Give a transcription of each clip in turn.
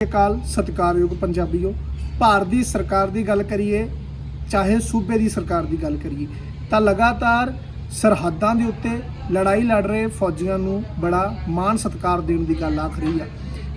ਅਕਾਲ, ਸਤਿਕਾਰਯੋਗ ਪੰਜਾਬੀਓ। ਭਾਰਤ ਦੀ ਸਰਕਾਰ ਦੀ ਗੱਲ ਕਰੀਏ, ਚਾਹੇ ਸੂਬੇ ਦੀ ਸਰਕਾਰ ਦੀ ਗੱਲ ਕਰੀਏ, ਤਾਂ ਲਗਾਤਾਰ ਸਰਹੱਦਾਂ ਦੇ ਉੱਤੇ ਲੜਾਈ ਲੜ ਰਹੇ ਫੌਜੀਆਂ ਨੂੰ ਬੜਾ ਮਾਣ ਸਤਿਕਾਰ ਦੇਣ ਦੀ ਗੱਲ ਆਖ ਰਹੀ ਆ।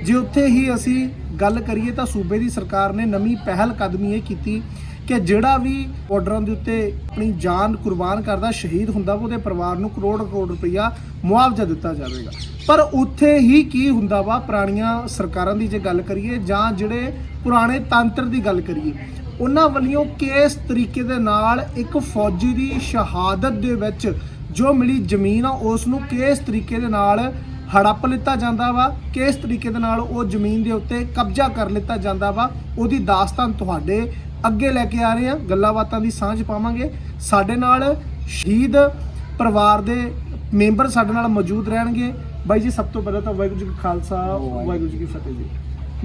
ਜੇ ਉੱਥੇ ਹੀ ਅਸੀਂ ਗੱਲ ਕਰੀਏ ਤਾਂ ਸੂਬੇ ਦੀ ਸਰਕਾਰ ਨੇ ਨਵੀਂ ਪਹਿਲ ਕਦਮੀ ਇਹ ਕੀਤੀ ਕਿ ਜਿਹੜਾ ਵੀ ਬਾਰਡਰਾਂ ਦੇ ਉੱਤੇ ਆਪਣੀ ਜਾਨ ਕੁਰਬਾਨ ਕਰਦਾ, ਸ਼ਹੀਦ ਹੁੰਦਾ ਵਾ, ਉਹਦੇ ਪਰਿਵਾਰ ਨੂੰ ਕਰੋੜ ਕਰੋੜ ਰੁਪਈਆ ਮੁਆਵਜ਼ਾ ਦਿੱਤਾ ਜਾਵੇਗਾ। ਪਰ ਉੱਥੇ ਹੀ ਕੀ ਹੁੰਦਾ ਵਾ, ਪੁਰਾਣੀਆਂ ਸਰਕਾਰਾਂ ਦੀ ਜੇ ਗੱਲ ਕਰੀਏ ਜਾਂ ਜਿਹੜੇ ਪੁਰਾਣੇ ਤੰਤਰ ਦੀ ਗੱਲ ਕਰੀਏ, ਉਹਨਾਂ ਵੱਲੋਂ ਕਿਸ ਤਰੀਕੇ ਦੇ ਨਾਲ ਇੱਕ ਫੌਜੀ ਦੀ ਸ਼ਹਾਦਤ ਦੇ ਵਿੱਚ ਜੋ ਮਿਲੀ ਜ਼ਮੀਨ ਆ, ਉਸ ਨੂੰ ਕਿਸ ਤਰੀਕੇ ਦੇ ਨਾਲ ਹੜੱਪ ਲਿੱਤਾ ਜਾਂਦਾ ਵਾ ਕਿਸ ਤਰੀਕੇ ਦੇ ਨਾਲ ਉਹ ਜ਼ਮੀਨ ਦੇ ਉੱਤੇ ਕਬਜ਼ਾ ਕਰ ਲਿੱਤਾ ਜਾਂਦਾ ਵਾ ਉਹਦੀ ਦਾਸਤਾਨ ਤੁਹਾਡੇ ਅੱਗੇ ਲੈ ਕੇ ਆ ਰਹੇ ਆ ਗੱਲਾਂ ਬਾਤਾਂ ਦੀ ਸਾਂਝ ਪਾਵਾਂਗੇ। ਸਾਡੇ ਨਾਲ ਸ਼ਹੀਦ ਪਰਿਵਾਰ ਦੇ ਮੈਂਬਰ ਸਾਡੇ ਨਾਲ ਮੌਜੂਦ ਰਹਿਣਗੇ। ਬਾਈ ਜੀ ਸਭ ਤੋਂ ਪਹਿਲਾਂ ਤਾਂ ਵਾਹਿਗੁਰੂ ਜੀ ਕਾ ਖਾਲਸਾ ਵਾਹਿਗੁਰੂ ਜੀ ਕੀ ਫਤਿਹ ਜੀ।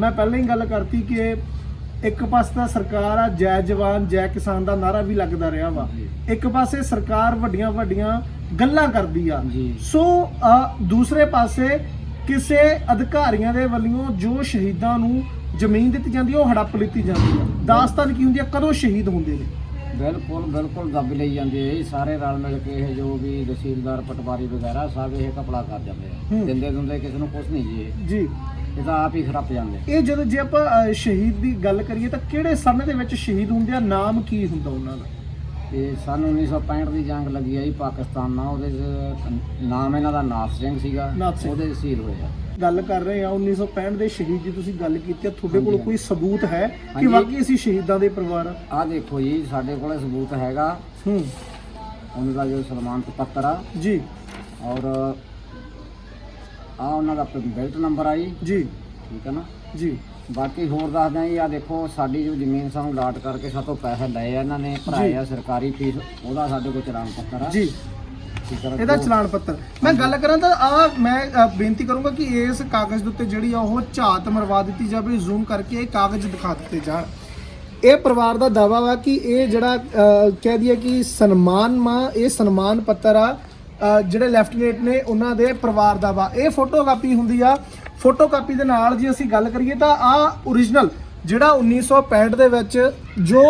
ਮੈਂ ਪਹਿਲਾਂ ਹੀ ਗੱਲ ਕਰਤੀ ਕਿ ਇੱਕ ਪਾਸੇ ਤਾਂ ਸਰਕਾਰ ਆ ਜੈ ਜਵਾਨ ਜੈ ਕਿਸਾਨ ਦਾ ਨਾਰਾ ਵੀ ਲੱਗਦਾ ਰਿਹਾ ਵਾ। ਇੱਕ ਪਾਸੇ ਸਰਕਾਰ ਵੱਡੀਆਂ ਵੱਡੀਆਂ ਗੱਲਾਂ ਕਰਦੀ ਆ। ਜੀ। ਸੋ ਅ, ਦੂਸਰੇ ਪਾਸੇ ਕਿਸੇ ਅਧਿਕਾਰੀਆਂ ਦੇ ਵੱਲੋਂ ਜੋ ਸ਼ਹੀਦਾਂ ਨੂੰ ਜ਼ਮੀਨ ਦਿੱਤੀ ਜਾਂਦੀ ਆ ਉਹ ਹੜੱਪ ਲਿੱਤੀ ਜਾਂਦੀ ਆ। ਦਾਸਤਾਨ ਕੀ ਹੁੰਦੀ ਆ? ਕਦੋਂ ਸ਼ਹੀਦ ਹੁੰਦੇ ਨੇ? ਬਿਲਕੁਲ ਬਿਲਕੁਲ ਦੱਬ ਲਈ ਜਾਂਦੇ ਆ ਇਹ ਸਾਰੇ ਰਲ ਮਿਲ ਕੇ ਇਹ ਜੋ ਵੀ ਤਹਿਸੀਲਦਾਰ ਪਟਵਾਰੀ ਵਗੈਰਾ ਸਭ ਇਹ ਕਪੜਾ ਕਰ ਜਾਂਦੇ ਆ। ਹੂੰ। ਦਿੰਦੇ ਦੁੰਦੇ ਕਿਸੇ ਨੂੰ ਕੁਝ ਨਹੀਂ ਜੀ ਇਹ। ਜੀ। ਇਹ ਤਾਂ ਆਪ ਹੀ ਖਰਪ ਜਾਂਦੇ ਇਹ ਜਦੋਂ ਜੇ ਆਪਾਂ ਅ, ਸ਼ਹੀਦ ਦੀ ਗੱਲ ਕਰੀਏ ਤਾਂ ਕਿਹੜੇ ਸਨ ਦੇ ਵਿੱਚ ਸ਼ਹੀਦ ਹੁੰਦੇ ਆ? ਨਾਮ ਕੀ ਹੁੰਦਾ ਉਹਨਾਂ ਦਾ? ਤੇ ਸਨ 1965 ਦੀ ਜੰਗ ਲੱਗੀ ਆ ਜੀ ਪਾਕਿਸਤਾਨ ਨਾਲ ਉਹਦੇ 'ਚ ਨਾਮ ਇਹਨਾਂ ਦਾ ਨਾਥ ਸਿੰਘ ਸੀਗਾ ਨਾਥ ਸਿੰਘ। ਉਹਦੇ ਸ਼ਹੀਦ ਹੋਏ ਆ ਗੱਲ ਕਰ ਰਹੇ ਆ 1965 ਦੇ ਸ਼ਹੀਦ ਦੀ ਤੁਸੀਂ ਗੱਲ ਕੀਤੀ ਆ ਤੁਹਾਡੇ ਕੋਲ ਹਾਂਜੀ, ਕੋਈ ਸਬੂਤ ਹੈ ਕਿ ਹਾਂਜੀ। ਵਾਕਈ ਅਸੀਂ ਸ਼ਹੀਦਾਂ ਦੇ ਪਰਿਵਾਰ ਆ? ਦੇਖੋ ਜੀ ਸਾਡੇ ਕੋਲੇ ਸਬੂਤ ਹੈਗਾ। ਹੂੰ। ਉਹਨਾਂ ਦਾ ਜੋ ਸਲਮਾਨ ਪੱਤਰ ਆ। ਜੀ। ਔਰ ਆ ਉਹਨਾਂ ਦਾ ਬੈਲਟ ਨੰਬਰ ਆ ਜੀ। ਜੀ। ਠੀਕ ਹੈ ਨਾ? ਜੀ। ਬਾਕੀ ਹੋਰ ਦੱਸਦਾ ਜੀ ਆ ਦੇਖੋ ਸਾਡੀ ਜੋ ਜ਼ਮੀਨ ਸਾਨੂੰ ਲਾਟ ਕਰਕੇ ਸਾਤੋਂ ਪੈਸੇ ਲਏ ਆ ਇਹਨਾਂ ਨੇ ਭਰਾਏ ਆ ਸਰਕਾਰੀ ਫੀਸ ਉਹਦਾ ਸਾਡੇ ਕੋਲ ਚਲਾਨ ਪੱਤਰ ਆ। ਜੀ? ਇਹਦਾ ਚਲਾਨ ਪੱਤਰ। ਮੈਂ ਗੱਲ ਕਰਾਂ ਤਾਂ ਆ ਮੈਂ ਅ, ਬੇਨਤੀ ਕਰੂੰਗਾ ਕਿ ਇਸ ਕਾਗਜ਼ ਦੇ ਉੱਤੇ ਜਿਹੜੀ ਆ ਉਹ ਝਾਤ ਮਰਵਾ ਦਿੱਤੀ ਜਾਵੇ ਜ਼ੂਮ ਕਰਕੇ ਇਹ ਕਾਗਜ਼ ਦਿਖਾ ਦਿੱਤੇ ਜਾਣ। ਇਹ ਪਰਿਵਾਰ ਦਾ ਦਾਵਾ ਵਾ ਕਿ ਇਹ ਜਿਹੜਾ ਅ, ਕਹਿ ਦਈਏ ਕਿ ਸਨਮਾਨ ਮਾ ਇਹ ਸਨਮਾਨ ਪੱਤਰ ਆ ਜਿਹੜੇ ਲੈਫਟੀਨੈਂਟ ਨੇ ਉਹਨਾਂ ਦੇ ਪਰਿਵਾਰ ਦਾ ਵਾ। ਇਹ ਫੋਟੋ ਕਾਪੀ ਹੁੰਦੀ ਆ। ਫੋਟੋ ਕਾਪੀ ਦੇ ਨਾਲ ਜੇ ਅਸੀਂ ਗੱਲ ਕਰੀਏ ਤਾਂ ਆ origignal ਜਿਹੜਾ 1965 ਦੇ ਵਿੱਚ ਜੋ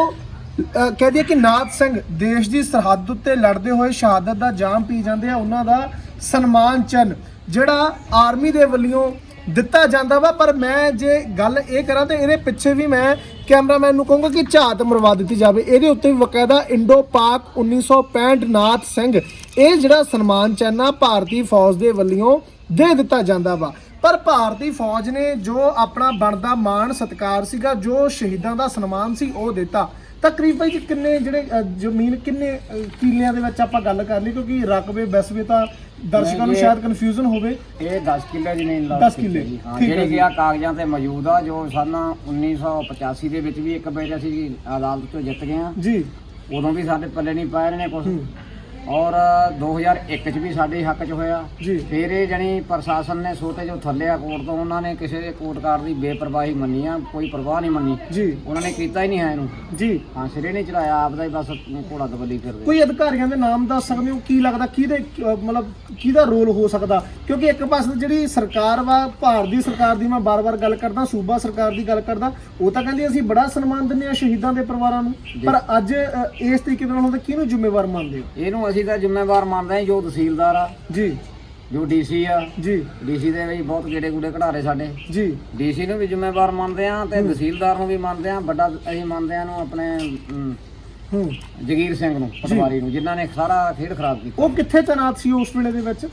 ਕਹਿ ਦਈਏ ਕਿ ਨਾਥ ਸਿੰਘ ਦੇਸ਼ ਦੀ ਸਰਹੱਦ ਉੱਤੇ ਲੜਦੇ ਹੋਏ ਸ਼ਹਾਦਤ ਦਾ ਜਾਮ ਪੀ ਜਾਂਦੇ ਆ, ਉਹਨਾਂ ਦਾ ਸਨਮਾਨ ਚਿੰਨ ਜਿਹੜਾ ਆਰਮੀ ਦੇ ਵੱਲੋਂ ਦਿੱਤਾ ਜਾਂਦਾ ਵਾ, ਪਰ ਮੈਂ ਜੇ ਗੱਲ ਇਹ ਕਰਾਂ ਤੇ ਇਹਦੇ ਪਿੱਛੇ ਵੀ ਮੈਂ ਕੈਮਰਾਮੈਨ ਨੂੰ ਕਹੂੰਗਾ ਕਿ ਝਾਤ ਮਰਵਾ ਦਿੱਤੀ ਜਾਵੇ। ਇਹਦੇ ਉੱਤੇ ਵੀ ਬਕਾਇਦਾ ਇੰਡੋ ਪਾਕ 1965 ਨਾਥ ਸਿੰਘ, ਇਹ ਜਿਹੜਾ ਸਨਮਾਨ ਚੈਨਾ ਭਾਰਤੀ ਫੌਜ ਦੇ ਵੱਲੋਂ ਦੇ ਦਿੱਤਾ ਜਾਂਦਾ ਵਾ। ਪਰ ਭਾਰਤੀ ਫੌਜ ਨੇ ਜੋ ਆਪਣਾ ਬਣਦਾ ਮਾਣ ਸਤਿਕਾਰ ਸੀਗਾ, ਜੋ ਸ਼ਹੀਦਾਂ ਦਾ ਸਨਮਾਨ ਸੀ, ਉਹ ਦਿੱਤਾ। ਤਕਰੀਬਨ ਜੀ ਕਿੰਨੇ ਜਿਹੜੇ ਅ, ਜ਼ਮੀਨ ਕਿੰਨੇ ਅ, ਕਿੱਲਿਆਂ ਦੇ ਵਿੱਚ ਆਪਾਂ ਗੱਲ ਕਰ ਲਈ ਕਿਉਂਕਿ ਰਕਬੇ ਬੈਸਵੇ ਤਾਂ ਦਰਸ਼ਕਾਂ ਨੂੰ ਇਹ- ਸ਼ਾਇਦ ਕਨਫਿਊਜ਼ਨ ਹੋਵੇ। ਇਹ 10 ਕਿੱਲੇ ਜ਼ਮੀਨ ਲਾ 10 ਕਿੱਲੇ, ਜੀ, ਹਾਂ ਠੀਕ ਹੈ ਜਿਹੜੀ ਜੀ। ਕਿ ਆ ਕਾਗਜ਼ਾਂ ਤੇ ਮੌਜੂਦ ਆ ਜੋ ਸਨ 1985 ਦੇ ਵਿੱਚ ਵੀ ਇੱਕ ਵਾਰ ਅਸੀਂ ਅਦਾਲਤ ਤੋਂ ਜਿੱਤ ਗਏ ਆ। ਜੀ। ਉਦੋਂ ਵੀ ਸਾਡੇ ਪੱਲੇ ਨਹੀਂ ਪਾਇਆ ਇਹਨੇ ਕੁਝ ਹੂੰ, ਔਰ 2001 ਚ ਵੀ ਸਾਡੇ ਹੱਕ ਚ ਹੋਇਆ। ਜੀ। ਫਿਰ ਇਹ ਜਣੀ ਪ੍ਰਸ਼ਾਸਨ ਨੇ ਸੋਤੇ ਜੋ ਥੱਲੇ ਆ ਕੋਰਟ ਤੋਂ ਉਹਨਾਂ ਨੇ ਕਿਸੇ ਦੇ ਕੋਰਟਕਾਰ ਦੀ ਬੇਪਰਵਾਹੀ ਮੰਨੀ ਆ ਕੋਈ ਪਰਵਾਹ ਨਹੀਂ ਮੰਨੀ। ਜੀ। ਉਹਨਾਂ ਨੇ ਕੀਤਾ ਹੀ ਨਹੀਂ ਹੈ ਇਹਨੂੰ। ਜੀ। ਹਾਂ ਸਿਰੇ ਨਹੀਂ ਚੜਾਇਆ ਆਪਦਾ ਹੀ ਬਸ ਘੋੜਾ ਦਬਲੀ ਕਰਦੇ। ਕੋਈ ਅਧਿਕਾਰੀਆਂ ਦੇ ਨਾਮ ਦੱਸ ਸਕਦੇ ਹੋ? ਕੀ ਲੱਗਦਾ ਕਿਹਦੇ ਮਤਲਬ ਕਿਹਦਾ ਰੋਲ ਹੋ ਸਕਦਾ? ਕਿਉਂਕਿ ਇੱਕ ਪਾਸੇ ਜਿਹੜੀ ਸਰਕਾਰ ਵਾ ਭਾਰਤ ਦੀ ਸਰਕਾਰ ਦੀ ਮੈਂ ਬਾਰ-ਬਾਰ ਗੱਲ ਕਰਦਾ ਸੂਬਾ ਸਰਕਾਰ ਦੀ ਗੱਲ ਕਰਦਾ ਉਹ ਤਾਂ ਕਹਿੰਦੀ ਅਸੀਂ ਬੜਾ ਸਨਮਾਨ ਦਿੰਦੇ ਆ ਸ਼ਹੀਦਾਂ ਦੇ ਪਰਿਵਾਰਾਂ ਨੂੰ। ਪਰ ਅੱਜ ਇਸ ਤਰੀਕੇ ਦੇ ਨਾਲ ਹੁੰਦਾ ਕਿਹਨੂੰ ਜ਼ਿੰਮੇਵਾਰ ਮੰਨਦੇ ਹੋ? ਇਹਨੂੰ ਅਸੀਂ ਤਾਂ ਜ਼ਿੰਮੇਵਾਰ ਮੰਨਦੇ ਹਾਂ ਜੋ ਤਹਿਸੀਲਦਾਰ ਆ। ਜੀ। ਜੋ ਡੀਸੀ ਆ। ਜੀ। ਡੀਸੀ ਦੇ ਵੀ ਬਹੁਤ ਗੇੜੇ ਗੂੜੇ ਕਢਾਰੇ ਸਾਡੇ। ਜੀ। ਡੀਸੀ ਨੂੰ ਵੀ ਜ਼ਿੰਮੇਵਾਰ ਮੰਨਦੇ ਆ ਤੇ ਤਹਿਸੀਲਦਾਰ ਨੂੰ ਵੀ ਮੰਨਦੇ ਆ। ਵੱਡਾ ਅਸੀਂ ਮੰਨਦੇ ਆ ਨੂੰ ਆਪਣੇ ਅਮ, ਹੂੰ। ਜਗੀਰ ਸਿੰਘ ਨੂੰ ਪਟਵਾਰੀ ਨੂੰ ਜਿਨ੍ਹਾਂ ਨੇ ਸਾਰਾ ਖੇਡ ਖਰਾਬ ਕੀਤੀ। ਉਹ ਕਿੱਥੇ ਤੈਨਾਤ ਸੀ ਉਸ ਵੇਲੇ ਦੇ ਵਿੱਚ?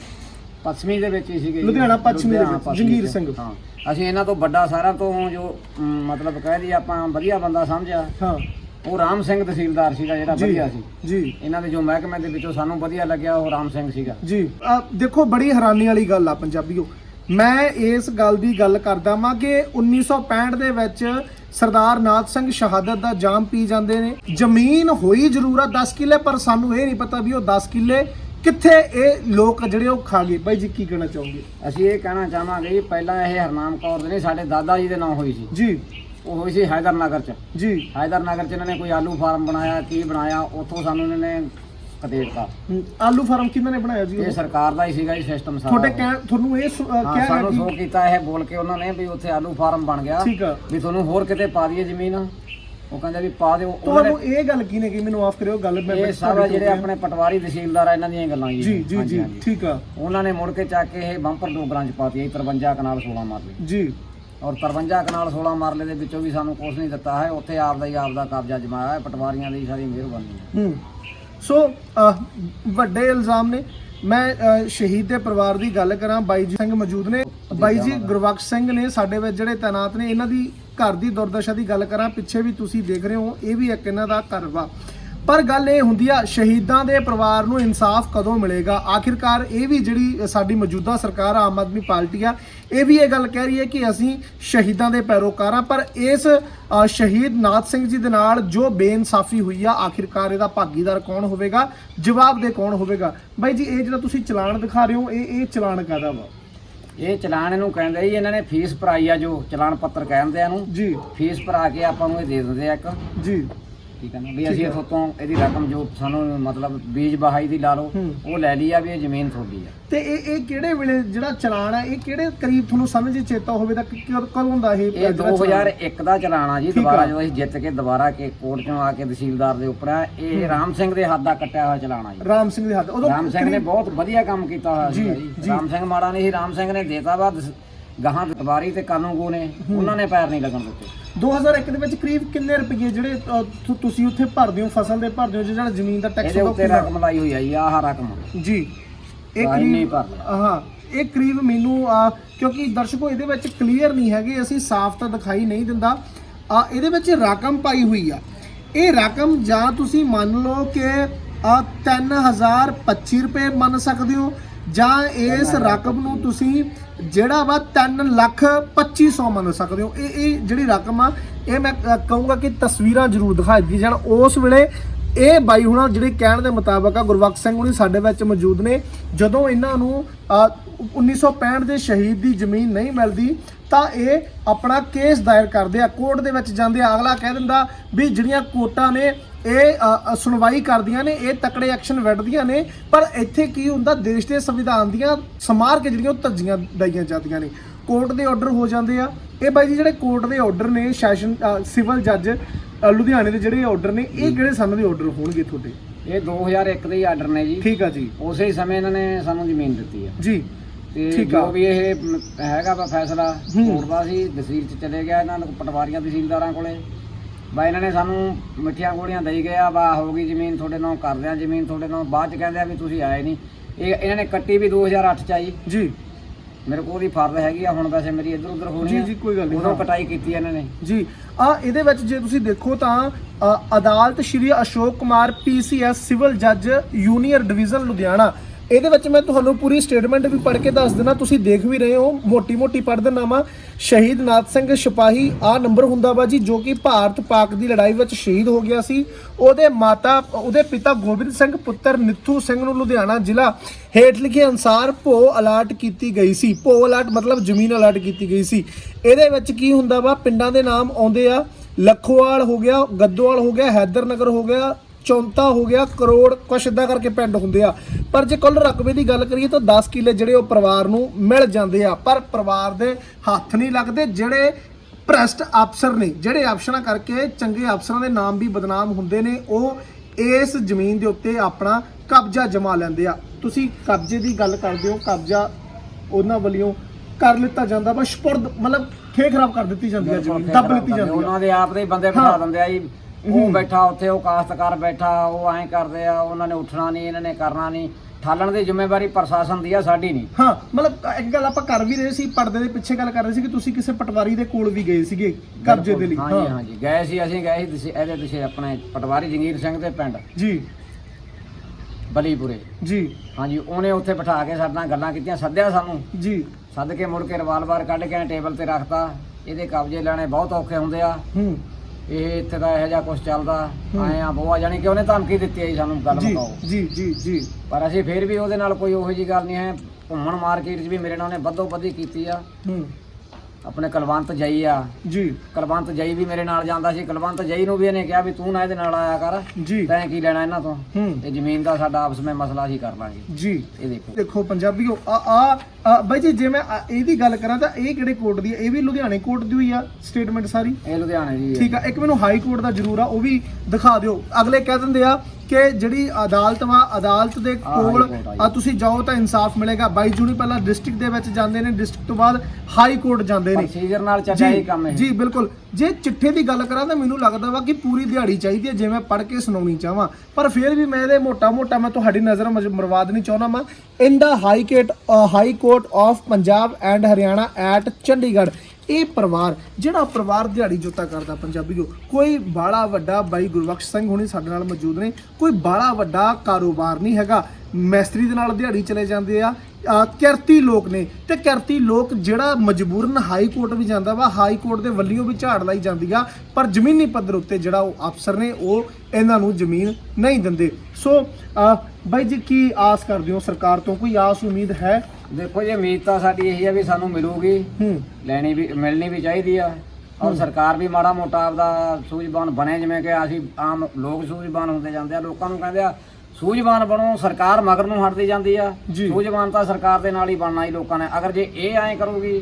ਪੱਛਮੀ ਦੇ ਵਿੱਚ ਹੀ ਸੀਗੇ ਜੀ। ਲੁਧਿਆਣਾ ਪੱਛਮੀ ਦੇ ਲੁਧਿਆਣਾ ਵਿੱਚ, ਪੱਛਮੀ ਜੰਗੀਰ। ਸਿੰਘ। ਹਾਂ। ਅਸੀਂ ਇਹਨਾਂ ਤੋਂ ਵੱਡਾ ਸਾਰਿਆਂ ਤੋਂ ਜੋ ਅਮ, ਮਤਲਬ ਕਹਿ ਦਈਏ ਆਪਾਂ ਵਧੀਆ ਬੰਦਾ ਸਮਝਿਆ। ਹਾਂ। ਉਹ ਰਾਮ ਸਿੰਘ ਤਹਿਸੀਲਦਾਰ ਸੀਗਾ ਜਿਹੜਾ ਵਧੀਆ ਸੀ। ਜੀ। ਇਹਨਾਂ ਦੇ ਜੋ ਮਹਿਕਮੇ ਦੇ ਵਿੱਚੋਂ ਸਾਨੂੰ ਵਧੀਆ ਲੱਗਿਆ ਉਹ ਰਾਮ ਸਿੰਘ ਸੀਗਾ। ਜੀ। ਅ, ਦੇਖੋ ਬੜੀ ਹੈਰਾਨੀ ਵਾਲੀ ਗੱਲ ਆ ਪੰਜਾਬੀਓ। ਮੈਂ ਇਸ ਗੱਲ ਦੀ ਗੱਲ ਕਰਦਾ ਵਾਂ ਕਿ 1965 ਦੇ ਵਿੱਚ ਸਰਦਾਰ ਨਾਥ ਸਿੰਘ ਸ਼ਹਾਦਤ ਦਾ ਜਾਮ ਪੀ ਜਾਂਦੇ ਨੇ। ਜ਼ਮੀਨ ਹੋਈ ਜ਼ਰੂਰ ਆ 10 ਕਿੱਲੇ ਪਰ ਸਾਨੂੰ ਇਹ ਨਹੀਂ ਪਤਾ ਵੀ ਉਹ 10 ਕਿੱਲੇ ਕਿੱਥੇ ਇਹ ਲੋਕ ਜਿਹੜੇ ਉਹ ਖਾ ਗਏ। ਬਾਈ ਜੀ ਕੀ ਕਹਿਣਾ ਚਾਹੋਗੇ? ਅਸੀਂ ਇਹ ਕਹਿਣਾ ਚਾਹਾਂਗੇ ਪਹਿਲਾਂ ਇਹ ਹਰਨਾਮ ਕੌਰ ਦੇ ਨਹੀਂ ਸਾਡੇ ਦਾਦਾ ਜੀ ਦੇ ਨਾਂ ਹੋਈ ਸੀ। ਜੀ। ਉਹ ਹੋਈ ਸੀ ਹੈਦਰ ਨਗਰ ਚ। ਜੀ। ਹੈਦਰ ਨਗਰ ਚ ਇਹਨਾਂ ਨੇ ਕੋਈ ਆਲੂ ਫਾਰਮ ਬਣਾਇਆ ਕੀ ਬਣਾਇਆ ਉੱਥੋਂ ਸਾਨੂੰ ਇਹਨਾਂ ਨੇ ਕਦੇੜਤਾ ਆਲੂ ਫਾਰਮ ਕਿਹਨਾਂ ਨੇ ਬਣਾਇਆ ਜੀ ਇਹ ਉਹ? ਸਰਕਾਰ ਦਾ ਹੀ ਸੀਗਾ ਜੀ ਸਿਸਟਮ ਸਾਰਾ ਤੁਹਾਡੇ ਕਹਿ ਤੁਹਾਨੂੰ ਇਹ ਸੁ- ਹਾਂ, ਕਿਹਾ ਸਾਨੂੰ ਸੋ ਕੀਤਾ ਇਹ ਬੋਲ ਕੇ ਉਹਨਾਂ ਨੇ ਵੀ ਉੱਥੇ ਆਲੂ ਫਾਰਮ ਬਣ ਗਿਆ। ਕਿ ਠੀਕ ਆ। ਵੀ ਤੁਹਾਨੂੰ ਹੋਰ ਕਿਤੇ ਪਾ ਦਈਏ ਜ਼ਮੀਨ। ਉਹ ਕਹਿੰਦਾ ਵੀ ਪਾ ਦਿਓ। ਉਹਨਾਂ ਤੁਹਾਨੂੰ ਨੇ ਇਹ ਗੱਲ ਕਿਹਨੇ ਕੀ ਮੈਨੂੰ ਮਾਫ ਕਰਿਓ ਗੱਲ ਮੈਂ ਇਹ ਸਾਰਾ ਜਿਹੜੇ ਆਪਣੇ ਪਟਵਾਰੀ ਤਹਿਸੀਲਦਾਰ ਆ ਇਹਨਾਂ ਦੀਆਂ ਗੱਲਾਂ ਜੀ। ਜੀ ਜੀ ਹਾਂਜੀ, ਜੀ ਹਾਂਜੀ। ਠੀਕ ਆ। ਉਹਨਾਂ ਨੇ ਮੁੜ ਕੇ ਚੱਕ ਕੇ ਇਹ ਬੰਪਰ ਡੋਗਰਾਂ ਚ ਪਾਤੀ ਹੈ 53 ਕਨਾਲ 16 ਮਰਲੇ ਜੀ। ਔਰ 53 ਕਨਾਲ 16 ਮਰਲੇ ਦੇ ਵਿੱਚੋਂ ਵੀ ਸਾਨੂੰ ਕੁਝ ਨਹੀਂ ਦਿੱਤਾ ਹੈ। ਉੱਥੇ ਆਪ ਦਾ ਹੀ ਆਪ ਦਾ ਕਬਜ਼ਾ ਜਮਾਇਆ ਹੈ। ਪਟਵਾਰੀਆਂ ਦੀ ਸਾਰੀ ਮਿਹਰਬਾਨੀ ਹੈ। ਹੂੰ। ਸੋ ਅਹ, ਵੱਡੇ ਇਲਜ਼ਾਮ ਨੇ। ਮੈਂ ਅਹ, ਸ਼ਹੀਦ ਦੇ ਪਰਿਵਾਰ ਦੀ ਗੱਲ ਕਰਾਂ। ਬਾਈ ਜੀ ਸਿੰਘ ਮੌਜੂਦ ਨੇ। ਬਾਈ ਜੀ ਗੁਰਬਖਸ਼ ਸਿੰਘ ਨੇ ਸਾਡੇ ਵਿੱਚ ਜਿਹੜੇ ਤਾਇਨਾਤ ਨੇ ਇਹਨਾਂ ਦੀ ਘਰ ਦੀ ਦੁਰਦਸ਼ਾ ਦੀ ਗੱਲ ਕਰਾਂ। ਪਿੱਛੇ ਵੀ ਤੁਸੀਂ ਦੇਖ ਰਹੇ ਹੋ ਇਹ ਵੀ ਇੱਕ ਇਹਨਾਂ ਦਾ ਘਰ ਵਾ। ਪਰ ਗੱਲ ਇਹ ਹੁੰਦੀ ਆ ਸ਼ਹੀਦਾਂ ਦੇ ਪਰਿਵਾਰ ਨੂੰ ਇਨਸਾਫ ਕਦੋਂ ਮਿਲੇਗਾ? ਆਖਿਰਕਾਰ ਇਹ ਵੀ ਜਿਹੜੀ ਸਾਡੀ ਮੌਜੂਦਾ ਸਰਕਾਰ ਆਮ ਆਦਮੀ ਪਾਰਟੀ ਆ ਇਹ ਵੀ ਇਹ ਗੱਲ ਕਹਿ ਰਹੀ ਹੈ ਕਿ ਅਸੀਂ ਸ਼ਹੀਦਾਂ ਦੇ ਪੈਰੋਕਾਰ ਪਰ ਇਸ ਸ਼ਹੀਦ ਨਾਥ ਸਿੰਘ ਜੀ ਦੇ ਨਾਲ ਜੋ ਬੇਇਨਸਾਫੀ ਹੋਈ ਆ ਆਖਿਰਕਾਰ ਇਹਦਾ ਭਾਗੀਦਾਰ ਕੌਣ ਹੋਵੇਗਾ? ਜਵਾਬ ਦੇ ਕੌਣ ਹੋਵੇਗਾ? ਬਾਈ ਜੀ ਇਹ ਜਿਹੜਾ ਤੁਸੀਂ ਚਲਾਨ ਦਿਖਾ ਰਹੇ ਹੋ ਇਹ ਇਹ ਚਲਾਨ ਕਾਦਾ ਵਾ? ਇਹ ਚਲਾਨ ਇਹਨੂੰ ਕਹਿੰਦੇ ਜੀ ਇਹਨਾਂ ਨੇ ਫੀਸ ਭਰਾਈ ਆ ਜੋ ਚਲਾਨ ਪੱਤਰ ਕਹਿੰਦੇ ਆ ਇਹਨੂੰ। ਜੀ। ਫੀਸ ਭਰਾ ਕੇ ਆਪਾਂ ਨੂੰ ਇਹ ਦੇ ਦਿੰਦੇ ਆ ਇੱਕ। ਜੀ। ਠੀਕ ਹੈ ਨਾ? ਵੀ ਅਸੀਂ ਤੋਂ ਇਹਦੀ ਰਕਮ ਜੋ ਸਾਨੂੰ ਮਤਲਬ ਬੀਜ ਬਹਾਈ ਦੀ ਲਾ ਲਓ। ਉਹ ਲੈ ਲਈ ਆ ਵੀ ਇਹ ਜ਼ਮੀਨ ਤੁਹਾਡੀ ਆ। ਤੇ ਇਹ ਇਹ ਕਿਹੜੇ ਵੇਲੇ ਜਿਹੜਾ ਚਲਾਨ ਆ ਇਹ ਕਿਹੜੇ ਕਰੀਬ ਤੁਹਾਨੂੰ ਸਮਝ ਚੇਤਾ ਹੋਵੇ ਤਾਂ ਕਦੋਂ ਦਾ ਇਹ ਇਹ ਜਿਹੜਾ ਚਲਾਣ? 2001 ਦਾ ਚਲਾਣਾ ਜੀ ਠੀਕ ਆ। ਦੁਬਾਰਾ ਜਦੋਂ ਅਸੀਂ ਜਿੱਤ ਕੇ ਦੁਬਾਰਾ ਕੇ ਕੋਰਟ ਚੋਂ ਆ ਕੇ ਤਹਿਸੀਲਦਾਰ ਦੇ ਉੱਪਰ ਆ ਇਹ ਰਾਮ ਸਿੰਘ ਦੇ ਹੱਥ ਦਾ ਕੱਟਿਆ ਹੋਇਆ ਚਲਾਣਾ ਜੀ। ਰਾਮ ਸਿੰਘ ਦੇ ਹੱਥ ਉਦੋਂ ਰਾਮ ਸਿੰਘ ਨੇ ਬਹੁਤ ਵਧੀਆ ਕੰਮ ਕੀਤਾ ਹੋਇਆ ਜੀ, ਸੀਗਾ ਜੀ। ਜੀ ਰਾਮ ਸਿੰਘ ਮਾੜਾ ਨਹੀਂ ਸੀ ਰਾਮ ਸਿੰਘ ਨੇ ਦੇਤਾ ਦਸ- ਗਾਹਾਂ ਦਵਾਰੀ ਤੇ ਕਾਨੂੰਗੋ ਨੇ ਉਹਨਾਂ ਨੇ ਪੈਰ ਨਹੀਂ ਲੱਗਣ ਦਿੱਤੇ। 2001 ਦੇ ਵਿੱਚ ਕਰੀਬ ਕਿੰਨੇ ਰੁਪਏ ਜਿਹੜੇ ਅ, ਤੁ- ਤੁਸੀਂ ਉੱਥੇ ਭਰਦੇ ਹੋ ਫਸਲ ਦੇ ਭਰਦੇ ਹੋ ਜਿਹੜਾ ਜ਼ਮੀਨ ਦਾ ਟੈਕਸ ਇਹਦੇ ਉੱਤੇ ਰਕਮ ਲਾਈ ਹੋਈ ਆ ਜੀ ਆਹ ਰਕਮ। ਜੀ। ਇਹ ਆਹ ਇੰਨੀ ਕਰੀਬ ਹਾਂ ਇਹ ਕਰੀਬ ਮੈਨੂੰ ਅ, ਕਿਉਂਕਿ ਦਰਸ਼ਕੋ ਇਹਦੇ ਵਿੱਚ ਕਲੀਅਰ ਨਹੀਂ ਹੈਗੇ ਅਸੀਂ ਸਾਫ਼ ਤਾਂ ਦਿਖਾਈ ਨਹੀਂ ਦਿੰਦਾ। ਆ ਇਹਦੇ ਵਿੱਚ ਰਕਮ ਪਾਈ ਹੋਈ ਆ। ਇਹ ਰਕਮ ਜਾਂ ਤੁਸੀਂ ਮੰਨ ਲਓ ਕਿ ਆ 3025 ਰੁਪਏ ਮੰਨ ਸਕਦੇ ਹੋ ਜਾਂ ਇਸ ਰਕਮ ਨੂੰ ਤੁਸੀਂ ਜਿਹੜਾ ਵਾ 3 ਲੱਖ 2500 ਮੰਨ ਸਕਦੇ ਹੋ। ਇਹ ਇਹ ਜਿਹੜੀ ਰਕਮ ਆ ਇਹ ਮੈਂ ਕਹੂੰਗਾ ਕਿ ਤਸਵੀਰਾਂ ਜ਼ਰੂਰ ਦਿਖਾ ਦਿੱਤੀ ਜਾਣ। ਉਸ ਵੇਲੇ ਇਹ ਬਾਈ ਹੁਣਾਂ ਜਿਹੜੇ ਕਹਿਣ ਦੇ ਮੁਤਾਬਕ ਆ ਗੁਰਬਖਸ਼ ਸਿੰਘ ਹੁਣੀ ਸਾਡੇ ਵਿੱਚ ਮੌਜੂਦ ਨੇ। ਜਦੋਂ ਇਹਨਾਂ ਨੂੰ ਅ, 1965 ਦੇ ਸ਼ਹੀਦ ਦੀ ਜ਼ਮੀਨ ਨਹੀਂ ਮਿਲਦੀ ਤਾਂ ਇਹ ਆਪਣਾ ਕੇਸ ਦਾਇਰ ਕਰਦੇ ਆ। ਕੋਰਟ ਦੇ ਵਿੱਚ ਜਾਂਦੇ ਆ। ਅਗਲਾ ਕਹਿ ਦਿੰਦਾ ਵੀ ਜਿਹੜੀਆਂ ਕੋਟਾਂ ਨੇ ਇਹ ਅ, ਸੁਣਵਾਈ ਕਰਦੀਆਂ ਨੇ ਇਹ ਤਕੜੇ ਐਕਸ਼ਨ ਵੱਢਦੀਆਂ ਨੇ ਪਰ ਇੱਥੇ ਕੀ ਹੁੰਦਾ ਦੇਸ਼ ਦੇ ਸੰਵਿਧਾਨ ਦੀਆਂ ਸਮਾਰ ਕੇ ਜਿਹੜੀਆਂ ਉਹ ਧੱਜੀਆਂ ਦਈਆਂ ਜਾਂਦੀਆਂ ਨੇ। ਕੋਰਟ ਦੇ ਆਰਡਰ ਹੋ ਜਾਂਦੇ ਆ। ਇਹ ਬਾਈ ਜੀ ਜਿਹੜੇ ਕੋਰਟ ਦੇ ਆਰਡਰ ਨੇ ਸੈਸ਼ਨ ਸਿਵਲ ਜੱਜ ਅ, ਲੁਧਿਆਣੇ ਦੇ ਜਿਹੜੇ ਆਰਡਰ ਨੇ ਇਹ ਕਿਹੜੇ ਸਨ ਦੇ ਆਰਡਰ ਹੋਣਗੇ ਤੁਹਾਡੇ? ਇਹ 2001 ਦੇ ਹੀ ਆਰਡਰ ਨੇ ਜੀ। ਠੀਕ ਆ ਜੀ। ਉਸੇ ਹੀ ਸਮੇਂ ਇਹਨਾਂ ਨੇ ਸਾਨੂੰ ਜ਼ਮੀਨ ਦਿੱਤੀ ਆ। ਜੀ। ਤੇ ਠੀਕ ਆ। ਜੋ ਵੀ ਇਹ ਮ, ਹੈਗਾ ਵਾ ਫੈਸਲਾ ਹੂੰ। ਕੋਰਟ ਦਾ ਸੀ ਤਹਿਸੀਲ ਚ ਚਲੇ ਗਿਆ ਇਹਨਾਂ ਨੂੰ ਪਟਵਾਰੀਆਂ ਤਹਿਸੀਲਦਾਰਾਂ ਕੋਲੇ। ਬਾ ਇਹਨਾਂ ਨੇ ਸਾਨੂੰ ਮਿੱਠੀਆਂ ਗੋਲੀਆਂ ਦੇਈ ਗਿਆ ਵਾ ਹੋ ਗਈ ਜ਼ਮੀਨ ਤੁਹਾਡੇ ਨਾਲ ਕਰ ਦਿਆਂ ਜ਼ਮੀਨ ਤੁਹਾਡੇ ਨਾਲ ਬਾਅਦ ਚ ਕਹਿੰਦੇ ਆ ਵੀ ਤੁਸੀਂ ਆਏ ਨਹੀਂ। ਇਹ ਇਹਨਾਂ ਨੇ ਕੱਟੀ ਵੀ 2008 ਚ ਆਈ। ਜੀ। ਮੇਰੇ ਕੋਲ ਉਹਦੀ ਫਰਦ ਹੈਗੀ ਆ ਹੁਣ ਵੈਸੇ ਮੇਰੀ ਇੱਧਰ ਉੱਧਰ ਹੋਣੀ ਜੀ, ਜੀ, ਕੋਈ ਗੱਲ ਨਹੀਂ, ਉਦੋਂ। ਕਟਾਈ ਕੀਤੀ ਇਹਨਾਂ ਨੇ। ਜੀ ਆ ਇਹਦੇ ਵਿੱਚ ਜੇ ਤੁਸੀਂ ਦੇਖੋ ਤਾਂ ਅਦਾਲਤ ਸ਼੍ਰੀ ਅਸ਼ੋਕ ਕੁਮਾਰ ਪੀਸੀਐਸ ਸਿਵਲ ਜੱਜ ਯੂਨੀਅਰ ਡਿਵੀਜ਼ਨ ਲੁਧਿਆਣਾ। ਇਹਦੇ ਵਿੱਚ ਮੈਂ ਤੁਹਾਨੂੰ ਪੂਰੀ ਸਟੇਟਮੈਂਟ ਵੀ ਪੜ੍ਹ ਕੇ ਦੱਸ ਦਿੰਦਾ, ਤੁਸੀਂ ਦੇਖ ਵੀ ਰਹੇ ਹੋ ਮੋਟੀ ਮੋਟੀ ਪੜ੍ਹ ਦਿੰਦਾ ਵਾ। ਸ਼ਹੀਦ ਨਾਥ ਸਿੰਘ ਸਿਪਾਹੀ ਆ ਨੰਬਰ ਹੁੰਦਾ ਵਾ ਜੀ, ਜੋ ਕਿ ਭਾਰਤ ਪਾਕ ਦੀ ਲੜਾਈ ਵਿੱਚ ਸ਼ਹੀਦ ਹੋ ਗਿਆ ਸੀ। ਉਹਦੇ ਮਾਤਾ, ਉਹਦੇ ਪਿਤਾ ਗੋਬਿੰਦ ਸਿੰਘ, ਪੁੱਤਰ ਨਿੱਥੂ ਸਿੰਘ ਨੂੰ ਲੁਧਿਆਣਾ ਜ਼ਿਲ੍ਹਾ ਹੇਠ ਲਿਖੇ ਅਨਸਾਰ ਭੋ ਅਲਾਟ ਕੀਤੀ ਗਈ ਸੀ। ਭੋ ਅਲਾਟ ਮਤਲਬ ਜ਼ਮੀਨ ਅਲਾਟ ਕੀਤੀ ਗਈ ਸੀ। ਇਹਦੇ ਵਿੱਚ ਕੀ ਹੁੰਦਾ ਵਾ, ਪਿੰਡਾਂ ਦੇ ਨਾਮ ਆਉਂਦੇ ਆ। ਲਖੋਵਾਲ ਹੋ ਗਿਆ, ਗੱਦੋਵਾਲ ਹੋ ਗਿਆ, ਹੈਦਰਨਗਰ ਹੋ ਗਿਆ ਚੌਂਤਾ ਹੋ ਗਿਆ ਕਰੋੜ ਕੁਛ ਇਦਾਂ ਕਰਕੇ ਪਿੰਡ ਹੁੰਦੇ ਆ। ਪਰ ਜੇ ਕੁੱਲ ਰਕਬੇ ਦੀ ਗੱਲ ਕਰੀਏ ਤਾਂ 10 ਕਿੱਲੇ ਜਿਹੜੇ ਉਹ ਪਰਿਵਾਰ ਨੂੰ ਮਿਲ ਜਾਂਦੇ ਆ। ਪਰ ਪਰਿਵਾਰ ਦੇ ਹੱਥ ਨਹੀਂ ਲੱਗਦੇ ਜਿਹੜੇ ਭ੍ਰਸ਼ਟ ਅਫਸਰ ਨੇ ਜਿਹੜੇ ਅਫਸਰਾਂ ਕਰਕੇ ਚੰਗੇ ਅਫਸਰਾਂ ਦੇ ਨਾਮ ਵੀ ਬਦਨਾਮ ਹੁੰਦੇ ਨੇ ਉਹ ਇਸ ਜ਼ਮੀਨ ਦੇ ਉੱਤੇ ਆਪਣਾ ਕਬਜ਼ਾ ਜਮਾ ਲੈਂਦੇ ਆ। ਤੁਸੀਂ ਕਬਜ਼ੇ ਦੀ ਗੱਲ ਕਰਦੇ ਹੋ ਕਬਜ਼ਾ ਉਹਨਾਂ ਵੱਲੋਂ ਕਰ ਲਿੱਤਾ ਜਾਂਦਾ ਵਾ। ਸਪੁਰਦ ਮਤਲਬ ਖੇ ਖਰਾਬ ਕਰ ਦਿੱਤੀ ਜਾਂਦੀ ਹੈ ਜ਼ਮੀਨ ਦੱਬ ਲਿੱਤੀ ਜਾਂਦੀ ਹੈ ਉਹਨਾਂ ਦੇ ਆਪ ਦੇ ਬੰਦੇ ਹਾਂ। ਦਿੰਦੇ ਆ ਜੀ। ਉਹ ਬੈਠਾ ਉੱਥੇ ਉਹ ਕਾਸ਼ਤਕਾਰ ਬੈਠਾ ਉਹ ਐਂ ਕਰਦੇ ਆ ਉਹਨਾਂ ਨੇ ਉੱਠਣਾ ਨਹੀਂ ਇਹਨਾਂ ਨੇ ਕਰਨਾ ਨਹੀਂ। ਠਾਲਣ ਦੀ ਜ਼ਿੰਮੇਵਾਰੀ ਪ੍ਰਸ਼ਾਸਨ ਦੀ ਆ ਸਾਡੀ ਨਹੀਂ। ਹਾਂ ਮਤਲਬ ਇੱਕ ਗੱਲ ਆਪਾਂ ਕਰ ਵੀ ਰਹੇ ਸੀ ਪਰਦੇ ਦੇ ਪਿੱਛੇ ਗੱਲ ਕਰ ਰਹੇ ਸੀ ਕਿ ਤੁਸੀਂ ਕਿਸੇ ਪਟਵਾਰੀ ਦੇ ਕੋਲ ਵੀ ਗਏ ਸੀਗੇ ਕਬਜ਼ੇ ਦੇ ਲਈ। ਹਾਂਜੀ ਹਾਂਜੀ। ਗਏ ਸੀ ਅਸੀਂ ਗਏ ਸੀ ਦਿਸੇ- ਇਹਦੇ ਪਿੱਛੇ ਆਪਣੇ ਪਟਵਾਰੀ ਜੰਗੀਰ ਸਿੰਘ ਦੇ ਪਿੰਡ ਜੀ। ਬਲੀਪੁਰੇ। ਜੀ। ਹਾਂਜੀ ਉਹਨੇ ਉੱਥੇ ਬਿਠਾ ਕੇ ਸਾਡੇ ਨਾਲ ਗੱਲਾਂ ਕੀਤੀਆਂ ਸੱਦਿਆ ਸਾਨੂੰ। ਜੀ। ਸੱਦ ਕੇ ਮੁੜ ਕੇ ਰਿਵਾਲਵਰ ਕੱਢ ਕੇ ਟੇਬਲ ਤੇ ਰੱਖਤਾ। ਇਹਦੇ ਕਬਜ਼ੇ ਲੈਣੇ ਬਹੁਤ ਔਖੇ ਹੁੰਦੇ ਆ। ਹੂੰ। ਇਹ ਇੱਥੇ ਦਾ ਇਹੋ ਜਿਹਾ ਕੁਝ ਚੱਲਦਾ। ਆਏ ਆ ਬੋਆ ਜਾਨੀ ਕਿ ਉਹਨੇ ਧਮਕੀ ਦਿੱਤੀ ਹੈ ਜੀ ਸਾਨੂੰ ਗੱਲ ਜੀ ਮੁਕਾਓ ਜੀ ਜੀ ਜੀ। ਪਰ ਅਸੀਂ ਫਿਰ ਵੀ ਉਹਦੇ ਨਾਲ ਕੋਈ ਉਹੋ ਜੀ ਗੱਲ ਨਹੀਂ ਹੈ। ਘੁੰਮਣ ਮਾਰਕੀਟ 'ਚ ਵੀ ਮੇਰੇ ਨਾਲ ਉਹਨੇ ਵੱਧੋ ਵੱਧੀ ਕੀਤੀ ਆ। ਹੂੰ। ਆਪਣੇ ਕੁਲਵੰਤ ਜਈ ਆ। ਜੀ। ਕੁਲਵੰਤ ਜਈ ਵੀ ਮੇਰੇ ਨਾਲ ਜਾਂਦਾ ਸੀ। ਕੁਲਵੰਤ ਜਈ ਨੂੰ ਵੀ ਇਹਨੇ ਕਿਹਾ ਵੀ ਤੂੰ ਨਾ ਇਹਦੇ ਨਾਲ ਆਇਆ ਕਰ। ਜੀ। ਤੈਂ ਕੀ ਲੈਣਾ ਇਹਨਾਂ ਤੋਂ? ਹੂੰ। ਤੇ ਜ਼ਮੀਨ ਦਾ ਸਾਡਾ ਆਪਸ ਵਿੱਚ ਮਸਲਾ ਅਸੀਂ ਕਰ ਲਾਂਗੇ। ਜੀ। ਇਹ ਦੇਖੋ। ਦੇਖੋ ਪੰਜਾਬੀਓ ਆ ਆ ਬਾਈ ਜੀ ਜੇ ਮੈਂ ਇਹਦੀ ਗੱਲ ਕਰਾਂ ਤਾਂ ਇਹ ਕਿਹੜੇ ਕੋਰਟ ਦੀ ਹੈ? ਇਹ ਵੀ ਲੁਧਿਆਣੇ ਕੋਰਟ ਦੀ ਹੋਈ ਆ ਸਟੇਟਮੈਂਟ ਸਾਰੀ? ਇਹ ਲੁਧਿਆਣੇ ਦੀ ਹੈ। ਠੀਕ ਆ ਇੱਕ ਮੈਨੂੰ ਹਾਈ ਕੋਰਟ ਦਾ ਜ਼ਰੂਰ ਆ ਉਹ ਵੀ ਦਿਖਾ ਦਿਓ। ਅਗਲੇ ਕਹਿ ਦਿੰਦੇ ਆ ਕਿ ਜਿਹੜੀ ਅਦਾਲਤ ਵਾ ਅਦਾਲਤ ਦੇ ਹਾਂ, ਕੋਲ ਆ ਤੁਸੀਂ ਜਾਓ ਤਾਂ ਇਨਸਾਫ ਮਿਲੇਗਾ। ਬਾਈ ਜੂਨੀ ਪਹਿਲਾਂ ਡਿਸਟ੍ਰਿਕਟ ਦੇ ਵਿੱਚ ਜਾਂਦੇ ਨੇ ਡਿਸਟ੍ਰਿਕਟ ਤੋਂ ਬਾਅਦ ਹਾਈ ਕੋਰਟ ਜਾਂਦੇ ਨੇ। ਪ੍ਰੋਸੀਜਰ ਨਾਲ ਚੱਲਿਆ ਹੀ ਕੰਮ ਇਹ। ਜੀ ਬਿਲਕੁਲ। ਜੇ ਚਿੱਠੇ ਦੀ ਗੱਲ ਕਰਾਂ ਤਾਂ ਮੈਨੂੰ ਲੱਗਦਾ ਵਾ ਕਿ ਪੂਰੀ ਦਿਹਾੜੀ ਚਾਹੀਦੀ ਹੈ ਜੇ ਮੈਂ ਪੜ੍ਹ ਕੇ ਸੁਣਾਉਣੀ ਚਾਹਾਂ। ਪਰ ਫਿਰ ਵੀ ਮੈਂ ਇਹਦੇ ਮੋਟਾ ਮੋਟਾ ਮੈਂ ਤੁਹਾਡੀ ਨਜ਼ਰ ਮਜ- ਮਰਵਾਦ ਨਹੀਂ ਚਾਹੁੰਦਾ ਮੈਂ। In the high court high court court of Punjab and Haryana at Chandigarh ਇਹ ਪਰਿਵਾਰ, ਜਿਹੜਾ ਪਰਿਵਾਰ ਦਿਹਾੜੀ ਜੋਤਾ ਕਰਦਾ ਪੰਜਾਬੀਓ, ਕੋਈ ਬਾਲਾ ਵੱਡਾ ਬਾਈ ਗੁਰਬਖਸ਼ ਸਿੰਘ ਹੁਣੀ ਸਾਡੇ ਨਾਲ ਮੌਜੂਦ ਨੇ, ਕੋਈ ਬਾਲਾ ਵੱਡਾ ਕਾਰੋਬਾਰ ਨਹੀਂ ਹੈਗਾ। ਮੈਸਤਰੀ ਦੇ ਨਾਲ ਦਿਹਾੜੀ ਚਲੇ ਜਾਂਦੇ ਆ ਕਿਰਤੀ ਲੋਕ ਨੇ ਤੇ ਕਿਰਤੀ ਲੋਕ ਜਿਹੜਾ ਮਜਬੂਰਨ ਹਾਈ ਕੋਰਟ ਵੀ ਜਾਂਦਾ ਵਾ, ਹਾਈ ਕੋਰਟ ਦੇ ਵੱਲਿਓ ਵੀ ਝਾੜ ਲਾਈ ਜਾਂਦੀ ਆ, ਪਰ ਜ਼ਮੀਨੀ ਪੱਧਰ ਉੱਤੇ ਜਿਹੜਾ ਉਹ ਅਫਸਰ ਨੇ, ਉਹ ਇਹਨਾਂ ਨੂੰ ਜ਼ਮੀਨ ਨਹੀਂ ਦਿੰਦੇ। ਸੋ ਬਾਈ ਜੀ, ਕੀ ਆਸ ਕਰਦੇ ਹੋ ਸਰਕਾਰ ਤੋਂ? ਕੋਈ ਆਸ, ਉਮੀਦ ਹੈ? ਦੇਖੋ ਜੀ ਉਮੀਦ ਤਾਂ ਸਾਡੀ ਇਹੀ ਹੈ ਵੀ ਸਾਨੂੰ ਮਿਲੂਗੀ। ਹੂੰ। ਲੈਣੀ ਵੀ ਮਿਲਣੀ ਵੀ ਚਾਹੀਦੀ ਆ। ਔਰ ਸਰਕਾਰ ਵੀ ਮਾੜਾ ਮੋਟਾ ਆਪਦਾ ਸੂਝਵਾਨ ਬਣੇ ਜਿਵੇਂ ਕਿ ਅਸੀਂ ਆਮ ਲੋਕ ਸੂਝਵਾਨ ਹੁੰਦੇ ਜਾਂਦੇ ਆ ਲੋਕਾਂ ਨੂੰ ਕਹਿੰਦੇ ਆ ਸੂਝਵਾਨ ਬਣੋ ਸਰਕਾਰ ਮਗਰ ਨੂੰ ਹਟਦੀ ਜਾਂਦੀ ਆ। ਸੂਝਵਾਨ ਤਾਂ ਸਰਕਾਰ ਦੇ ਨਾਲ ਹੀ ਬਣਨਾ ਹੀ ਲੋਕਾਂ ਨੇ। ਅਗਰ ਜੇ ਇਹ ਐਂ ਕਰੂਗੀ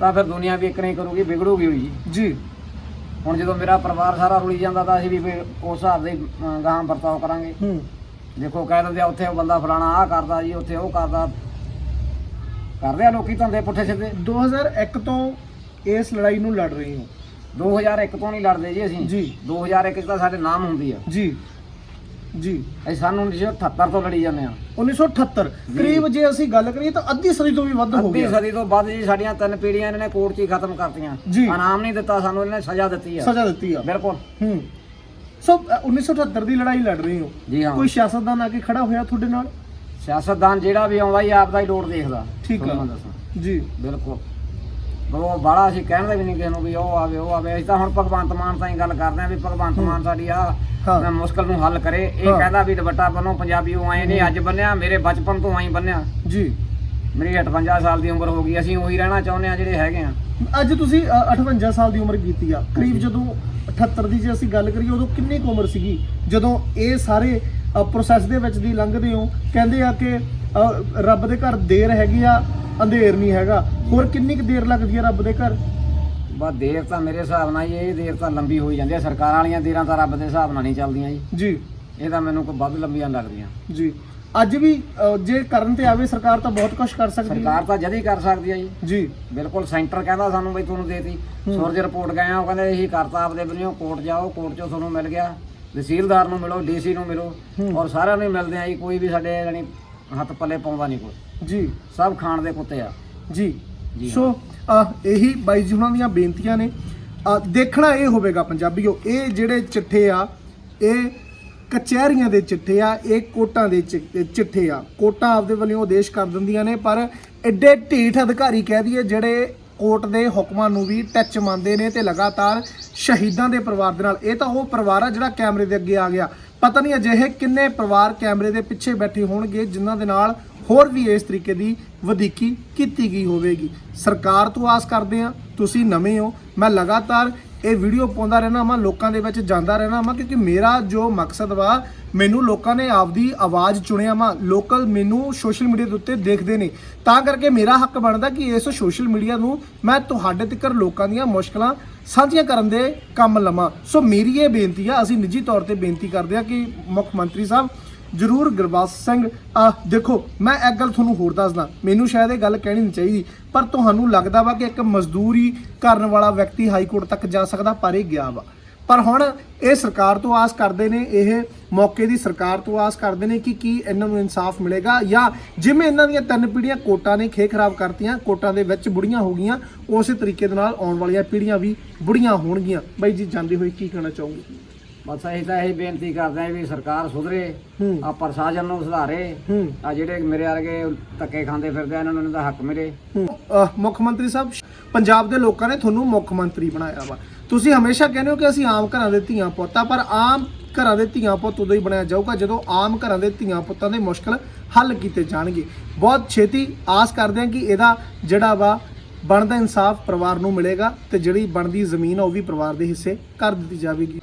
ਤਾਂ ਫਿਰ ਦੁਨੀਆ ਵੀ ਇੱਕ ਨਹੀਂ ਕਰੂਗੀ ਵਿਗੜੂਗੀ ਹੋਈ ਜੀ। ਜੀ। ਹੁਣ ਜਦੋਂ ਮੇਰਾ ਪਰਿਵਾਰ ਸਾਰਾ ਰੁਲੀ ਜਾਂਦਾ ਤਾਂ ਅਸੀਂ ਵੀ ਫਿਰ ਉਸ ਹਿਸਾਬ ਦੇ ਗਾਹਾਂ ਵਰਤਾਓ ਕਰਾਂਗੇ। ਹੂੰ। ਦੇਖੋ ਕਹਿ ਦਿੰਦੇ ਆ ਉੱਥੇ ਉਹ ਬੰਦਾ ਫਲਾਣਾ ਆਹ ਕਰਦਾ ਜੀ ਉੱਥੇ ਉਹ ਕਰਦਾ। ਕਰਦੇ ਆ ਲੋਕੀ ਧੰਦੇ ਪੁੱਠੇ ਸਿੱਧੇ? 2001 ਤੋਂ ਇਸ ਲੜਾਈ ਨੂੰ ਲੜ ਰਹੇ ਹੋ। 2001 ਤੋਂ ਨਹੀਂ ਲੜਦੇ ਜੀ ਅਸੀਂ। ਜੀ। 2001 ਚ ਤਾਂ ਸਾਡੇ ਨਾਮ ਹੁੰਦੀ ਆ। ਜੀ। ਜੀ। ਅਸੀਂ ਸਾਨੂੰ 1978 ਤੋਂ ਲੜੀ ਜਾਂਦੇ ਆ। 1978 ਕਰੀਬ ਜੇ ਅਸੀਂ ਗੱਲ ਕਰੀਏ ਤਾਂ ਅੱਧੀ ਸਦੀ ਤੋਂ ਵੀ ਵੱਧ ਹੋ ਅੱਧੀ ਗਿਆ। ਸਦੀ ਤੋਂ ਵੱਧ ਜੀ ਸਾਡੀਆਂ ਤਿੰਨ ਪੀੜ੍ਹੀਆਂ ਇਹਨਾਂ ਨੇ ਕੋਰਟ 'ਚ ਹੀ ਖਤਮ ਕਰਤੀਆਂ। ਇਨਾਮ ਨਹੀਂ ਦਿੱਤਾ ਸਾਨੂੰ ਇਹਨਾਂ ਨੇ ਸਜ਼ਾ ਦਿੱਤੀ ਆ। ਸਜ਼ਾ ਦਿੱਤੀ ਆ। ਬਿਲਕੁਲ। ਹੂੰ। ਸੋ ਅ, 1978 ਦੀ ਲੜਾਈ ਲੜ ਰਹੇ ਹਾਂ। ਕੋਈ ਸਿਆਸਤਦਾਨ ਆ ਕੇ ਖੜਾ ਹੋਇਆ ਤੁਹਾਡੇ ਨਾਲ? ਸਿਆਸਤਦਾਨ ਜਿਹੜਾ ਵੀ ਆਉਂਦਾ ਹੀ ਆਪਦਾ ਹੀ ਲੋੜ ਦੇਖਦਾ। ਠੀਕ ਆ। ਤੁਹਾਨੂੰ ਮੈਂ ਦੱਸਾਂ। ਜੀ। ਬਿਲਕੁਲ। ਉਹ ਬਾੜਾ ਅਸੀਂ ਕਹਿੰਦੇ ਵੀ ਨਹੀਂ ਕਿਸੇ ਨੂੰ ਵੀ ਉਹ ਆਵੇ ਉਹ ਆਵੇ। ਅਸੀਂ ਤਾਂ ਹੁਣ ਭਗਵੰਤ ਮਾਨ ਤਾਂ ਹੀ ਗੱਲ ਕਰਦੇ ਆਂ ਵੀ ਭਗਵੰਤ ਮਾਨ ਸਾਡੀ ਆ ਹਾਂ। ਮੈਂ ਮੁਸ਼ਕਲ ਨੂੰ ਹੱਲ ਕਰੇ। ਇਹ ਹਾਂ। ਕਹਿੰਦਾ ਵੀ ਦੁਪੱਟਾ ਬੰਨੋ ਪੰਜਾਬੀ ਉਹ ਆਏ ਨਹੀਂ ਅੱਜ ਬੰਨਿਆ ਮੇਰੇ ਬਚਪਨ ਤੋਂ ਆਈ ਬੰਨਿਆ ਜੀ। ਮੇਰੀ 58 ਸਾਲ ਦੀ ਉਮਰ ਹੋ ਗਈ ਅਸੀਂ ਉਹੀ ਰਹਿਣਾ ਚਾਹੁੰਦੇ ਆ ਜਿਹੜੇ ਹੈਗੇ ਆ ਅੱਜ ਤੁਸੀਂ ਅ, 58 ਸਾਲ ਦੀ ਉਮਰ ਕੀਤੀ ਆ। ਕਰੀਬ ਜਦੋਂ 78 ਦੀ ਜੇ ਅਸੀਂ ਗੱਲ ਕਰੀਏ ਉਦੋਂ ਕਿੰਨੀ ਕੁ ਉਮਰ ਸੀਗੀ? ਜਦੋਂ ਇਹ ਸਾਰੇ ਪ੍ਰੋਸੈਸ ਦੇ ਵਿੱਚ ਦੀ ਲੰਘਦੇ ਹੋ। ਕਹਿੰਦੇ ਆ ਕਿ ਰੱਬ ਦੇ ਘਰ ਦੇਰ ਹੈਗੀ ਆ ਅੰਧੇਰ ਨਹੀਂ ਹੈਗਾ। ਹੋਰ ਕਿੰਨੀ ਕੁ ਦੇਰ ਲੱਗਦੀ ਆ ਰੱਬ ਦੇ ਘਰ? ਬਸ ਦੇਰ ਤਾਂ ਮੇਰੇ ਹਿਸਾਬ ਨਾਲ ਇਹ ਦੇਰ ਤਾਂ ਲੰਬੀ ਹੋਈ ਜਾਂਦੀ ਹੈ ਸਰਕਾਰਾਂ ਵਾਲੀਆਂ ਦੇਰਾਂ ਤਾਂ ਰੱਬ ਦੇ ਹਿਸਾਬ ਨਾਲ ਨਹੀਂ ਚੱਲਦੀਆਂ ਜੀ। ਜੀ। ਇਹ ਤਾਂ ਮੈਨੂੰ ਕੋਈ ਵੱਧ ਲੰਬੀਆਂ ਲੱਗਦੀਆਂ। ਜੀ। ਅੱਜ ਵੀ ਜੇ ਕਰਨ ਤੇ ਆਵੇ ਸਰਕਾਰ ਤਾਂ ਬਹੁਤ ਕੁਝ ਕਰ ਸਕਦੀ ਹੈ। ਸਰਕਾਰ ਤਾਂ ਜਦ ਹੀ ਕਰ ਸਕਦੀ ਹੈ ਜੀ। ਜੀ। ਬਿਲਕੁਲ ਸੈਂਟਰ ਕਹਿੰਦਾ ਸਾਨੂੰ ਬਈ ਤੁਹਾਨੂੰ ਦੇਤੀ। ਸੂਰਜ ਰਿਪੋਰਟ ਗਏ ਆ ਉਹ ਕਹਿੰਦੇ ਇਹੀ ਕਰਤਾ ਆਪਦੇ ਬੰਨਿਓ ਕੋਰਟ ਜਾਓ ਕੋਰਟ ਚੋਂ ਤੁਹਾਨੂੰ ਮਿਲ ਗਿਆ। ਤਹਿਸੀਲਦਾਰ ਨੂੰ ਮਿਲੋ ਡੀਸੀ ਨੂੰ ਮਿਲੋ। ਔਰ ਸਾਰਿਆਂ ਨੂੰ ਹੀ ਮਿਲਦੇ ਆ ਜੀ ਕੋਈ ਵੀ ਸਾਡੇ ਜਾਨੀ ਹੱਥ ਪੱਲੇ ਪਾਉਂਦਾ ਨਹੀਂ ਕੋਈ। ਜੀ। ਸਭ ਖਾਣ ਦੇ ਕੁੱਤੇ ਆ। ਜੀ। ਸੋ ਇਹੀ ਬਾਈ ਜੀ ਹੁਣਾਂ ਦੀਆਂ ਬੇਨਤੀਆਂ ਨੇ। ਦੇਖਣਾ ਇਹ ਹੋਵੇਗਾ ਪੰਜਾਬੀਓ ਇਹ ਜਿਹੜੇ ਚਿੱਠੇ ਆ ਇਹ ਕਚਹਿਰੀਆਂ ਦੇ ਚਿੱਠੇ ਆ ਇਹ ਕੋਟਾਂ ਦੇ ਚਿੱਠੇ ਆ। ਕੋਟਾਂ ਆਪਦੇ ਵੱਲੋਂ ਆਦੇਸ਼ ਕਰ ਦਿੰਦੀਆਂ ਨੇ ਪਰ ਐਡੇ ਢੀਠ ਅਧਿਕਾਰੀ ਕਹਿ ਦਈਏ ਜਿਹੜੇ ਕੋਰਟ ਦੇ ਹੁਕਮਾਂ ਨੂੰ ਵੀ ਟੱਚ ਮੰਨਦੇ ਨੇ ਤੇ ਲਗਾਤਾਰ ਸ਼ਹੀਦਾਂ ਦੇ ਪਰਿਵਾਰ ਦੇ ਨਾਲ। ਇਹ ਤਾਂ ਉਹ ਪਰਿਵਾਰ ਆ ਜਿਹੜਾ ਕੈਮਰੇ ਦੇ ਅੱਗੇ ਆ ਗਿਆ। ਪਤਾ ਨਹੀਂ ਅਜਿਹੇ ਕਿੰਨੇ ਪਰਿਵਾਰ ਕੈਮਰੇ ਦੇ ਪਿੱਛੇ ਬੈਠੇ ਹੋਣਗੇ, ਜਿਨ੍ਹਾਂ ਦੇ ਨਾਲ ਹੋਰ ਵੀ ਇਸ ਤਰੀਕੇ ਦੀ ਵਧੀਕੀ ਕੀਤੀ ਗਈ ਹੋਵੇਗੀ। ਸਰਕਾਰ ਤੋਂ ਆਸ ਕਰਦੇ ਆ ਤੁਸੀਂ ਨਵੇਂ ਹੋ। ਮੈਂ ਲਗਾਤਾਰ ਇਹ ਵੀਡੀਓ ਪਾਉਂਦਾ ਰਹਿਣਾ ਮੈਂ ਲੋਕਾਂ ਦੇ ਵਿੱਚ ਜਾਂਦਾ ਰਹਿਣਾ ਮੈਂ ਕਿਉਂਕਿ ਮੇਰਾ ਜੋ ਮਕਸਦ ਵਾ, ਮੈਨੂੰ ਲੋਕਾਂ ਨੇ ਆਪਦੀ ਆਵਾਜ਼ ਚੁਣਿਆ ਵਾ, ਲੋਕਲ ਮੈਨੂੰ ਸੋਸ਼ਲ ਮੀਡੀਆ ਦੇ ਉੱਤੇ ਦੇਖਦੇ ਨੇ। ਤਾਂ ਕਰਕੇ ਮੇਰਾ ਹੱਕ ਬਣਦਾ ਕਿ ਇਸ ਸੋਸ਼ਲ ਮੀਡੀਆ ਨੂੰ ਮੈਂ ਤੁਹਾਡੇ ਤੱਕ ਲੋਕਾਂ ਦੀਆਂ ਮੁਸ਼ਕਲਾਂ ਸਾਂਝੀਆਂ ਕਰਨ ਦੇ ਕੰਮ ਲਵਾਂ। ਸੋ ਮੇਰੀ ਇਹ ਬੇਨਤੀ ਆ, ਅਸੀਂ ਨਿੱਜੀ ਤੌਰ ਤੇ ਬੇਨਤੀ ਕਰਦੇ ਆ ਕਿ ਮੁੱਖ ਮੰਤਰੀ ਸਾਹਿਬ ਜਰੂਰ ਗੁਰਬਾਸ ਸਿੰਘ। ਆ, ਦੇਖੋ, ਮੈਂ ਇੱਕ ਗੱਲ ਤੁਹਾਨੂੰ ਹੋਰ ਦੱਸਦਾ। ਮੈਨੂੰ ਸ਼ਾਇਦ ਇਹ ਗੱਲ ਕਹਿਣੀ ਨਹੀਂ ਚਾਹੀਦੀ, ਪਰ ਤੁਹਾਨੂੰ ਲੱਗਦਾ ਵਾ ਕਿ ਇੱਕ ਮਜ਼ਦੂਰੀ ਕਰਨ ਵਾਲਾ ਵਿਅਕਤੀ ਹਾਈ ਕੋਰਟ ਤੱਕ ਜਾ ਸਕਦਾ, ਪਰ ਇਹ ਗਿਆ ਵਾ। ਪਰ ਹੁਣ ਇਹ ਸਰਕਾਰ ਤੋਂ ਆਸ ਕਰਦੇ ਨੇ, ਇਹ ਮੌਕੇ ਦੀ ਸਰਕਾਰ ਤੋਂ ਆਸ ਕਰਦੇ ਨੇ ਕਿ ਕੀ ਇਹਨਾਂ ਨੂੰ ਇਨਸਾਫ ਮਿਲੇਗਾ, ਜਾਂ ਜਿਵੇਂ ਇਹਨਾਂ ਦੀਆਂ ਤਿੰਨ ਪੀੜ੍ਹੀਆਂ ਕੋਟਾਂ ਨੇ ਖੇ ਖਰਾਬ ਕਰਤੀਆਂ, ਕੋਟਾਂ ਦੇ ਵਿੱਚ ਬੁੜੀਆਂ ਹੋ ਗਈਆਂ, ਉਸੇ ਤਰੀਕੇ ਦੇ ਨਾਲ ਆਉਣ ਵਾਲੀਆਂ ਪੀੜ੍ਹੀਆਂ ਵੀ ਬੁੜੀਆਂ ਹੋਣਗੀਆਂ। ਬਾਈ ਜੀ, ਜਾਂਦੇ ਹੋਏ ਕੀ ਕਹਿਣਾ ਚਾਹੋਗੇ? ਬਸ ਅਸੀਂ ਤਾਂ ਇਹ ਬੇਨਤੀ ਕਰਦੇ ਵੀ ਸਰਕਾਰ ਸੁਧਰੇ ਹੂੰ। ਆ ਪ੍ਰਸ਼ਾਸਨ ਨੂੰ ਸੁਧਾਰੇ ਹੂੰ। ਆ ਜਿਹੜੇ ਮੇਰੇ ਵਰਗੇ ਧੱਕੇ ਖਾਂਦੇ ਫਿਰਦੇ ਆ ਇਹਨਾਂ ਨੂੰ ਇਹਨਾਂ ਦਾ ਹੱਕ ਮਿਲੇ। ਅਹ ਮੁੱਖ ਮੰਤਰੀ ਸਾਹਿਬ ਪੰਜਾਬ ਦੇ ਲੋਕਾਂ ਨੇ ਤੁਹਾਨੂੰ ਮੁੱਖ ਮੰਤਰੀ ਬਣਾਇਆ ਵਾ। ਤੁਸੀਂ ਹਮੇਸ਼ਾ ਕਹਿੰਦੇ ਹੋ ਕਿ ਅਸੀਂ ਆਮ ਘਰਾਂ ਦੇ ਧੀਆਂ ਪੁੱਤ ਆ ਪਰ ਆਮ ਘਰਾਂ ਦੇ ਧੀਆਂ ਪੁੱਤ ਉਦੋਂ ਹੀ ਬਣਾਇਆ ਜਾਊਗਾ ਜਦੋਂ ਆਮ ਘਰਾਂ ਦੇ ਧੀਆਂ ਪੁੱਤਾਂ ਦੇ ਮੁਸ਼ਕਲ ਹੱਲ ਕੀਤੇ ਜਾਣਗੇ। ਬਹੁਤ ਛੇਤੀ ਆਸ ਕਰਦੇ ਹਾਂ ਕਿ ਇਹਦਾ ਜਿਹੜਾ ਵਾ ਬਣਦਾ ਇਨਸਾਫ ਪਰਿਵਾਰ ਨੂੰ ਮਿਲੇਗਾ ਤੇ ਜਿਹੜੀ ਬਣਦੀ ਜ਼ਮੀਨ ਆ ਉਹ ਵੀ ਪਰਿਵਾਰ ਦੇ ਹਿੱਸੇ ਕਰ ਦਿੱਤੀ ਜਾਵੇਗੀ।